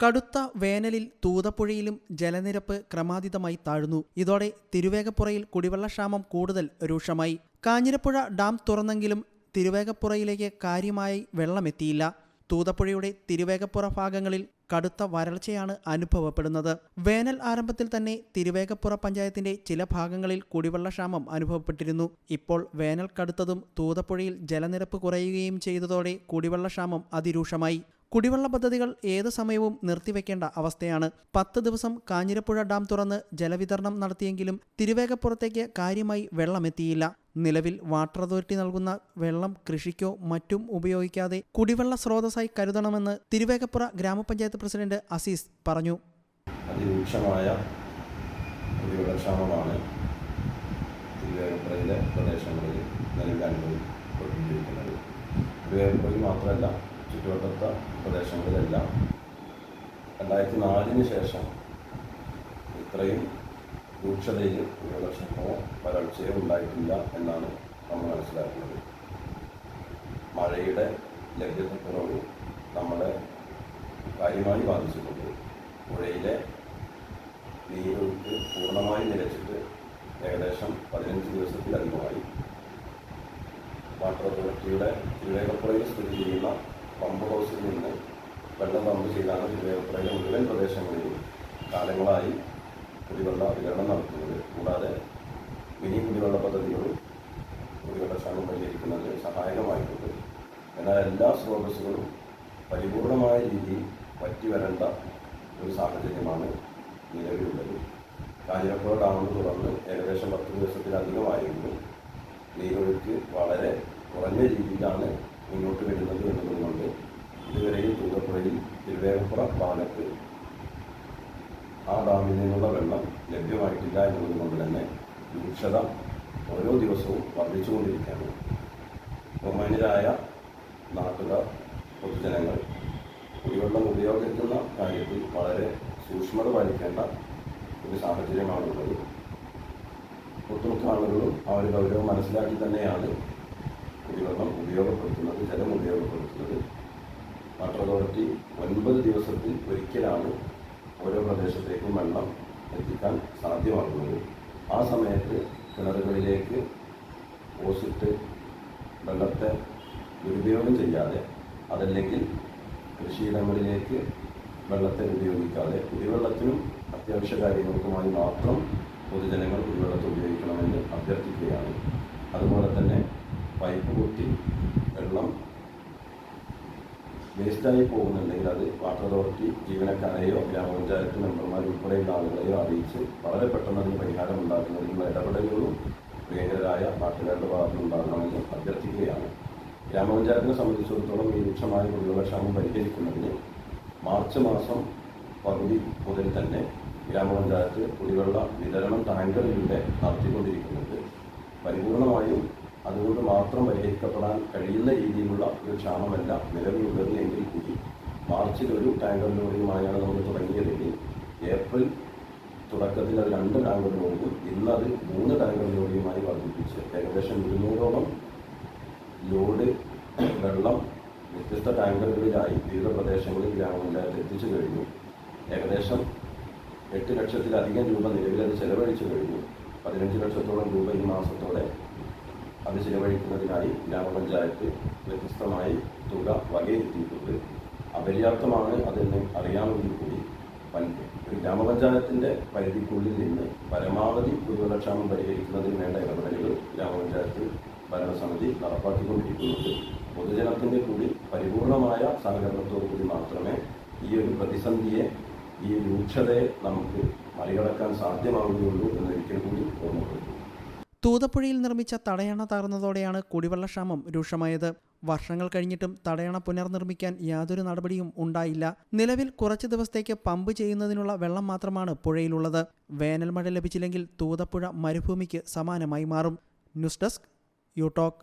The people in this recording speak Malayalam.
കടുത്ത വേനലിൽ തൂതപ്പുഴയിലും ജലനിരപ്പ് ക്രമാതീതമായി താഴ്ന്നു. ഇതോടെ തിരുവേഗപ്പുറയിൽ കുടിവെള്ളക്ഷാമം കൂടുതൽ രൂക്ഷമായി. കാഞ്ഞിരപ്പുഴ ഡാം തുറന്നെങ്കിലും തിരുവേഗപ്പുറയിലേക്ക് കാര്യമായി വെള്ളമെത്തിയില്ല. തൂതപ്പുഴയുടെ തിരുവേഗപ്പുറ ഭാഗങ്ങളിൽ കടുത്ത വരൾച്ചയാണ് അനുഭവപ്പെടുന്നത്. വേനൽ ആരംഭത്തിൽ തന്നെ തിരുവേഗപ്പുറ പഞ്ചായത്തിന്റെ ചില ഭാഗങ്ങളിൽ കുടിവെള്ളക്ഷാമം അനുഭവപ്പെട്ടിരുന്നു. ഇപ്പോൾ വേനൽ കടുത്തതും തൂതപ്പുഴയിൽ ജലനിരപ്പ് കുറയുകയും ചെയ്തതോടെ കുടിവെള്ളക്ഷാമം അതിരൂക്ഷമായി. കുടിവെള്ള പദ്ധതികൾ ഏത് സമയവും നിർത്തിവെക്കേണ്ട അവസ്ഥയാണ്. പത്ത് ദിവസം കാഞ്ഞിരപ്പുഴ ഡാം തുറന്ന് ജലവിതരണം നടത്തിയെങ്കിലും തിരുവേഗപ്പുറത്തേക്ക് കാര്യമായി വെള്ളമെത്തിയില്ല. നിലവിൽ വാട്ടർ അതോറിറ്റി നൽകുന്ന വെള്ളം കൃഷിക്കോ മറ്റും ഉപയോഗിക്കാതെ കുടിവെള്ള സ്രോതസ്സായി കരുതണമെന്ന് തിരുവേഗപ്പുറ ഗ്രാമപഞ്ചായത്ത് പ്രസിഡന്റ് അസീസ് പറഞ്ഞു. അതിരൂക്ഷമായ പ്രദേശങ്ങളിൽ നിലവിൽ തിരുവേഗപ്പുറയിൽ മാത്രമല്ല ചുറ്റുവട്ടത്ത പ്രദേശങ്ങളിലെല്ലാം രണ്ടായിരത്തി നാലിന് ശേഷം ഇത്രയും രൂക്ഷതയിൽ കുടിവെള്ളക്ഷാമമോ വരൾച്ചയോ ഉണ്ടായിട്ടില്ല എന്നാണ് നമ്മൾ മനസ്സിലാക്കുന്നത്. മഴയുടെ ലഭ്യതക്കുറവ് നമ്മളെ കാര്യമായി ബാധിച്ചിട്ടുണ്ട്. പുഴയിലെ നീരൊഴുക്ക് പൂർണമായി നിലച്ചിട്ട് ഏകദേശം പതിനഞ്ച് ദിവസത്തിലധികമായി. വാട്ടർ അതോറിറ്റിയുടെ തിരുവേഗപ്പുഴയിൽ സ്ഥിതി ചെയ്യുന്ന പമ്പ് ഹൗസിൽ നിന്ന് വെള്ളം പമ്പ് ചെയ്താണ് ജില്ലയിലെ മുഴുവൻ പ്രദേശങ്ങളിലും കാലങ്ങളായി കുടിവെള്ള വിതരണം നടത്തുന്നത്. കൂടാതെ മിനി കുടിവെള്ള പദ്ധതികളും കുടിവെള്ളക്ഷാമം പരിഹരിക്കുന്നതിന് സഹായകമായിട്ടുണ്ട്. എന്നാൽ എല്ലാ സ്രോതസ്സുകളും പരിപൂർണമായ രീതിയിൽ വറ്റി വരേണ്ട ഒരു സാഹചര്യമാണ് നിലവിലുള്ളത്. കാഞ്ഞിരപ്പുഴ ഡാമിന് തുറന്ന് ഏകദേശം പത്ത് ദിവസത്തിലധികമായെങ്കിലും നീരൊഴുക്ക് വളരെ കുറഞ്ഞ രീതിയിലാണ് മുന്നോട്ട് വരുന്നത് എന്നതുകൊണ്ട് ഇതുവരെയും തൂതപ്പുഴയിൽ തിരുവേഗപ്പുറ ഭാഗത്ത് ആ ഡാമിൽ നിന്നുള്ള വെള്ളം ലഭ്യമായിട്ടില്ല എന്നതുകൊണ്ട് തന്നെ രൂക്ഷത ഓരോ ദിവസവും വർദ്ധിച്ചുകൊണ്ടിരിക്കുകയാണ്. ബഹുമാനിതരായ നാട്ടുകാർ പൊതുജനങ്ങൾ കുടിവെള്ളം ഉപയോഗിക്കുന്ന കാര്യത്തിൽ വളരെ സൂക്ഷ്മത പാലിക്കേണ്ട ഒരു സാഹചര്യമാണുള്ളത്. ഒട്ടുമിക്ക ആളുകളും ആ ഗൗരവം മനസ്സിലാക്കി തന്നെയാണ് കുടിവെള്ളം ഉപയോഗപ്പെടുത്തുന്നത് ജലം ഉപയോഗപ്പെടുത്തുന്നത്. വാട്ടർ അതോറിറ്റി ഒൻപത് ദിവസത്തിൽ ഒരിക്കലാണ് ഓരോ പ്രദേശത്തേക്കും വെള്ളം എത്തിക്കാൻ സാധ്യമാകുന്നത് ആ സമയത്ത് കിണറുകളിലേക്ക് ഓസിട്ട് വെള്ളത്തെ ദുരുപയോഗം ചെയ്യാതെ അതല്ലെങ്കിൽ കൃഷിയിടങ്ങളിലേക്ക് വെള്ളത്തെ ഉപയോഗിക്കാതെ കുടിവെള്ളത്തിനും അത്യാവശ്യ കാര്യങ്ങൾക്കുമായി മാത്രം പൊതുജനങ്ങൾ കുടിവെള്ളത്തെ ഉപയോഗിക്കണമെന്ന് അഭ്യർത്ഥിക്കുകയാണ്. അതുപോലെ തന്നെ പൈപ്പ് പൊട്ടി വെള്ളം വേസ്റ്റായി പോകുന്നുണ്ടെങ്കിൽ അത് വാട്ടർ അതോറിറ്റി ജീവനക്കാരെയോ ഗ്രാമപഞ്ചായത്ത് മെമ്പർമാർ ഉൾപ്പെടെയുള്ള ആളുകളെയോ അറിയിച്ച് വളരെ പെട്ടെന്ന് അതിന് പരിഹാരം ഉണ്ടാക്കുന്നതിനുള്ള ഇടപെടലുകളും പ്രിയങ്കരായ നാട്ടുകാരുടെ ഭാഗത്ത് ഉണ്ടാകണമെന്ന് അഭ്യർത്ഥിക്കുകയാണ്. ഗ്രാമപഞ്ചായത്തിനെ സംബന്ധിച്ചിടത്തോളം ഈ രൂക്ഷമായ കുടിവെള്ളക്ഷാമം പരിഹരിക്കുന്നതിന് മാർച്ച് മാസം പകുതി മുതൽ തന്നെ ഗ്രാമപഞ്ചായത്ത് കുടിവെള്ള വിതരണം ടാങ്കറിലൂടെ നടത്തിക്കൊണ്ടിരിക്കുന്നത് പരിപൂർണമായും അതുകൊണ്ട് മാത്രം പരിഹരിക്കപ്പെടാൻ കഴിയുന്ന രീതിയിലുള്ള ഒരു ക്ഷാമമല്ല നിലവിലുള്ളത് എങ്കിൽ കൂടി. മാർച്ചിൽ ഒരു ടാങ്കർ ലോറിയുമായാണ് നമ്മൾ തുടങ്ങിയതെങ്കിൽ ഏപ്രിൽ തുടക്കത്തിൽ അത് രണ്ട് ടാങ്കർ ലോറിയും ഇന്ന് അത് മൂന്ന് ടാങ്കർ ലോറിയുമായി വർദ്ധിപ്പിച്ച് ഏകദേശം ഇരുന്നൂറോളം ലോഡ് വെള്ളം വ്യത്യസ്ത ടാങ്കറുകളിലായി വിവിധ പ്രദേശങ്ങളിൽ ഗ്രാമപഞ്ചായത്ത് എത്തിച്ചു കഴിഞ്ഞു. ഏകദേശം എട്ട് ലക്ഷത്തിലധികം രൂപ നിലവിൽ അത് ചെലവഴിച്ചു കഴിഞ്ഞു. പതിനഞ്ച് ലക്ഷത്തോളം രൂപ ഈ മാസത്തോടെ അത് ചിലവഴിക്കുന്നതിനായി ഗ്രാമപഞ്ചായത്ത് വ്യത്യസ്തമായി തുക വകയിരുത്തിയിട്ടുണ്ട്. അപര്യാപ്തമാണ് അതെന്ന് അറിയാമെങ്കിൽ കൂടി ഒരു ഗ്രാമപഞ്ചായത്തിന്റെ പരിധിക്കുള്ളിൽ നിന്ന് പരമാവധി കുടിവെള്ളക്ഷാമം പരിഹരിക്കുന്നതിന് വേണ്ട ഇടപെടലുകൾ ഗ്രാമപഞ്ചായത്ത് ഭരണസമിതി നടപ്പാക്കിക്കൊണ്ടിരിക്കുന്നുണ്ട്. പൊതുജനത്തിന്റെ കൂടി പരിപൂർണമായ സഹകരണത്തോടു കൂടി മാത്രമേ ഈ ഒരു പ്രതിസന്ധിയെ ഈ രൂക്ഷതയെ നമുക്ക് മറികടക്കാൻ സാധ്യമാവുകയുള്ളൂ എന്നൊരിക്കൽ കൂടി ഓർമ്മപ്പെടുത്തുന്നു. തൂതപ്പുഴയിൽ നിർമ്മിച്ച തടയണ തകർന്നതോടെയാണ് കുടിവെള്ളക്ഷാമം രൂക്ഷമായത്. വർഷങ്ങൾ കഴിഞ്ഞിട്ടും തടയണ പുനർനിർമ്മിക്കാൻ യാതൊരു നടപടിയും ഉണ്ടായില്ല. നിലവിൽ കുറച്ച് ദിവസത്തേക്ക് പമ്പ് ചെയ്യുന്നതിനുള്ള വെള്ളം മാത്രമാണ് പുഴയിലുള്ളത്. വേനൽ മഴ ലഭിച്ചില്ലെങ്കിൽ തൂതപ്പുഴ മരുഭൂമിക്ക് സമാനമായി മാറും. News desk you talk